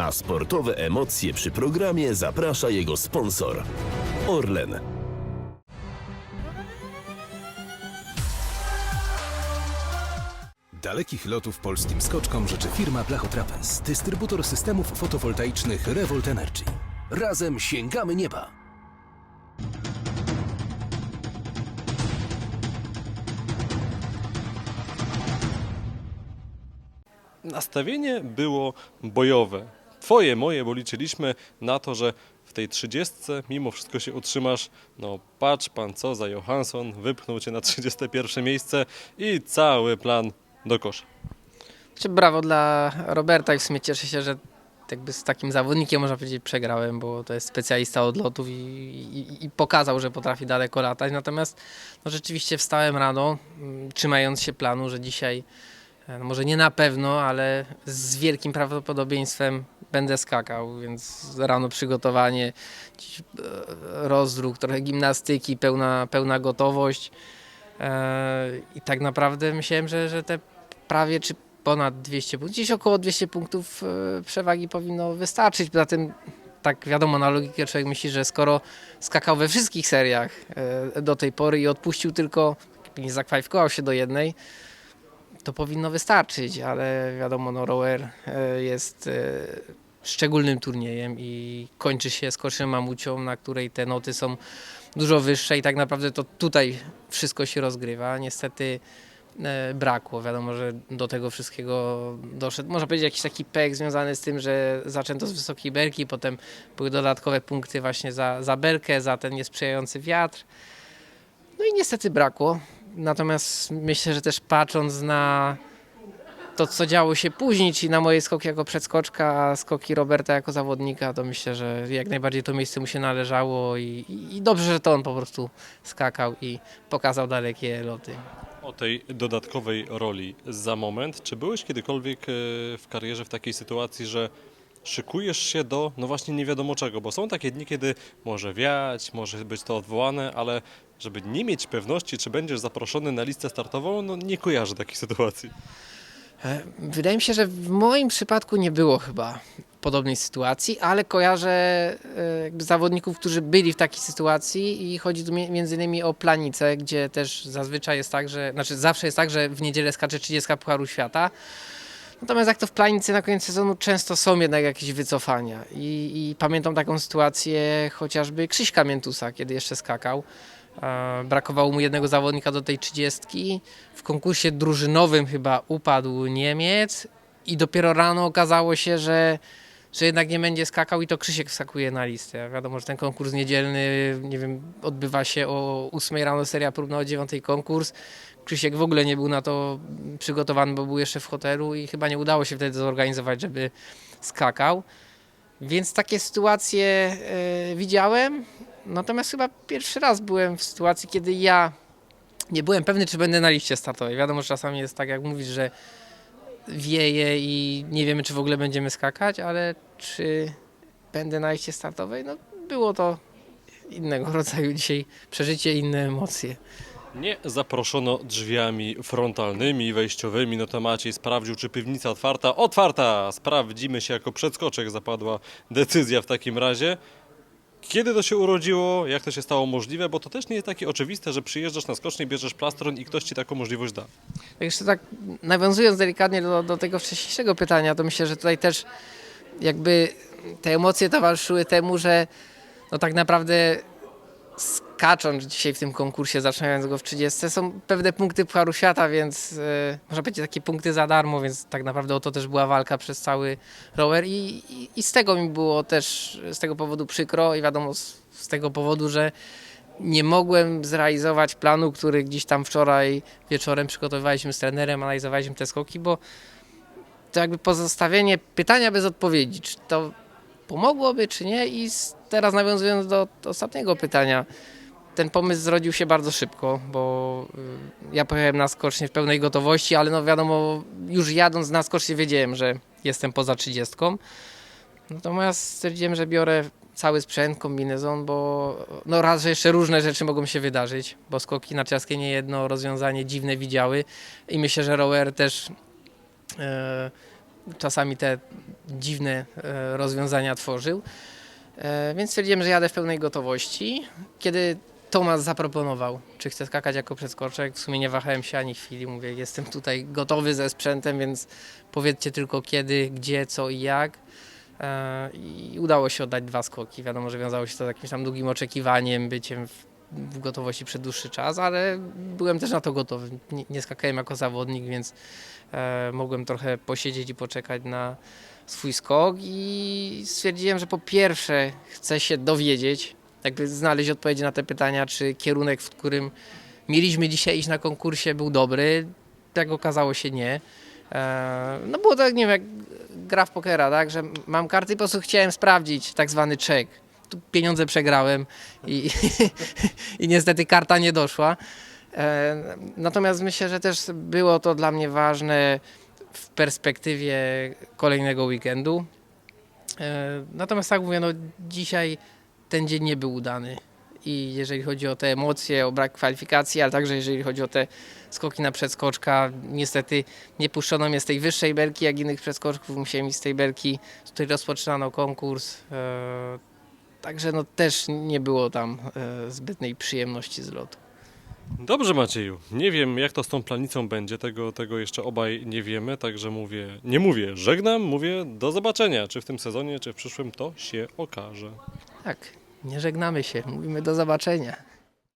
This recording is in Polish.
Na sportowe emocje przy programie zaprasza jego sponsor. Orlen. Dalekich lotów polskim skoczkom życzy firma Blachotrapez, dystrybutor systemów fotowoltaicznych Revolt Energy. Razem sięgamy nieba! Nastawienie było bojowe. Twoje, moje, bo liczyliśmy na to, że w tej trzydziestce mimo wszystko się utrzymasz. No patrz pan co za Johansson, wypchnął cię na 31 miejsce i cały plan do kosza. Czy brawo dla Roberta i w sumie cieszę się, że jakby z takim zawodnikiem można powiedzieć przegrałem, bo to jest specjalista od lotów i, i, i pokazał, że potrafi daleko latać. Natomiast no rzeczywiście wstałem rano, mm, trzymając się planu, że dzisiaj e, no może nie na pewno, ale z wielkim prawdopodobieństwem będę skakał, więc rano przygotowanie, e, rozdruk, trochę gimnastyki, pełna, pełna gotowość. E, I tak naprawdę myślałem, że, że te prawie czy ponad 200 punktów, gdzieś około 200 punktów e, przewagi powinno wystarczyć. Poza tym, tak wiadomo, na logikę człowiek myśli, że skoro skakał we wszystkich seriach do tej pory i odpuścił tylko, nie zakwalifikował się do jednej, to powinno wystarczyć, ale wiadomo, no rower e, jest e, szczególnym turniejem i kończy się skoczem mamucią, na której te noty są dużo wyższe i tak naprawdę to tutaj wszystko się rozgrywa. Niestety e, brakło. Wiadomo, że do tego wszystkiego doszedł. Można powiedzieć jakiś taki pek związany z tym, że zaczęto z wysokiej belki, potem były dodatkowe punkty właśnie za, za belkę, za ten niesprzyjający wiatr. No i niestety brakło. Natomiast myślę, że też patrząc na to, co działo się później, czyli na moje skoki jako przedskoczka, a skoki Roberta jako zawodnika, to myślę, że jak najbardziej to miejsce mu się należało i, i, dobrze, że to on po prostu skakał i pokazał dalekie loty. O tej dodatkowej roli za moment. Czy byłeś kiedykolwiek e, w karierze w takiej sytuacji, że szykujesz się do, no właśnie nie wiadomo czego, bo są takie dni, kiedy może wiać, może być to odwołane, ale żeby nie mieć pewności, czy będziesz zaproszony na listę startową, no nie kojarzę takiej sytuacji. E, Wydaje mi się, że w moim przypadku nie było chyba podobnej sytuacji, ale kojarzę e, zawodników, którzy byli w takiej sytuacji i chodzi tu mi- między innymi o planicę, gdzie też zazwyczaj jest tak, że, znaczy zawsze jest tak, że w niedzielę skacze 30 Pucharu Świata. Natomiast jak to w planicy na koniec sezonu często są jednak jakieś wycofania. I, i pamiętam taką sytuację chociażby Krzyśka Miętusa, kiedy jeszcze skakał. E, Brakowało mu jednego zawodnika do tej trzydziestki. W konkursie drużynowym chyba upadł Niemiec i dopiero rano okazało się, że, że jednak nie będzie skakał i to Krzysiek wskakuje na listę. Wiadomo, że ten konkurs niedzielny, nie wiem, odbywa się o 8 rano seria próbna, o 9 konkurs. Krzysiek w ogóle nie był na to przygotowany, bo był jeszcze w hotelu i chyba nie udało się wtedy zorganizować, żeby skakał. Więc takie sytuacje e, widziałem. Natomiast chyba pierwszy raz byłem w sytuacji, kiedy ja nie byłem pewny, czy będę na liście startowej. Wiadomo, że czasami jest tak, jak mówisz, że wieje i nie wiemy, czy w ogóle będziemy skakać, ale czy będę na liście startowej? No, było to innego rodzaju dzisiaj przeżycie, inne emocje. Nie zaproszono drzwiami frontalnymi, wejściowymi, no to Maciej sprawdził, czy piwnica otwarta. Otwarta! Sprawdzimy się, jako przedskoczek zapadła decyzja w takim razie. Kiedy to się urodziło, jak to się stało możliwe, bo to też nie jest takie oczywiste, że przyjeżdżasz na skocznej, bierzesz plastron i ktoś ci taką możliwość da. Tak Jeszcze tak nawiązując delikatnie do, do tego wcześniejszego pytania, to myślę, że tutaj też jakby te emocje towarzyszyły temu, że no tak naprawdę skacząc dzisiaj w tym konkursie, zaczynając go w 30, są pewne punkty Pucharu Świata, więc e, można powiedzieć takie punkty za darmo, więc tak naprawdę o to też była walka przez cały rower i, i, i z tego mi było też z tego powodu przykro i wiadomo z, z tego powodu, że nie mogłem zrealizować planu, który gdzieś tam wczoraj wieczorem przygotowywaliśmy z trenerem, analizowaliśmy te skoki, bo to jakby pozostawienie pytania bez odpowiedzi, czy to pomogłoby, czy nie. I teraz nawiązując do, do ostatniego pytania, ten pomysł zrodził się bardzo szybko, bo y, ja pojechałem na skocznie w pełnej gotowości, ale no wiadomo, już jadąc na skocznie wiedziałem, że jestem poza 30. Natomiast stwierdziłem, że biorę cały sprzęt, kombinezon, bo no raz, że jeszcze różne rzeczy mogą się wydarzyć, bo skoki narciarskie nie jedno rozwiązanie dziwne widziały i myślę, że rower też e, czasami te dziwne e, rozwiązania tworzył. E, Więc stwierdziłem, że jadę w pełnej gotowości. Kiedy Tomasz zaproponował, czy chcę skakać jako przeskoczek, w sumie nie wahałem się ani chwili. Mówię, jestem tutaj gotowy ze sprzętem, więc powiedzcie tylko kiedy, gdzie, co i jak. E, I udało się oddać dwa skoki. Wiadomo, że wiązało się to z jakimś tam długim oczekiwaniem, byciem w, w gotowości przez dłuższy czas, ale byłem też na to gotowy. Nie, nie skakałem jako zawodnik, więc e, mogłem trochę posiedzieć i poczekać na swój skok i stwierdziłem, że po pierwsze chcę się dowiedzieć, jakby znaleźć odpowiedzi na te pytania, czy kierunek, w którym mieliśmy dzisiaj iść na konkursie był dobry. Tak okazało się nie. E, No było tak, nie wiem, jak gra w pokera, tak, że mam karty i po prostu chciałem sprawdzić tak zwany check. Tu pieniądze przegrałem i, i niestety karta nie doszła. E, Natomiast myślę, że też było to dla mnie ważne w perspektywie kolejnego weekendu. E, Natomiast tak mówię, no dzisiaj ten dzień nie był udany. I jeżeli chodzi o te emocje, o brak kwalifikacji, ale także jeżeli chodzi o te skoki na przedskoczka, niestety nie puszczono mnie z tej wyższej belki, jak innych przedskoczków. Musiałem iść z tej belki, z której rozpoczynano konkurs. E, Także no też nie było tam e, zbytnej przyjemności z lotu. Dobrze Macieju, nie wiem jak to z tą planicą będzie, tego, tego jeszcze obaj nie wiemy, także mówię, nie mówię żegnam, mówię do zobaczenia, czy w tym sezonie, czy w przyszłym to się okaże. Tak, nie żegnamy się, mówimy do zobaczenia.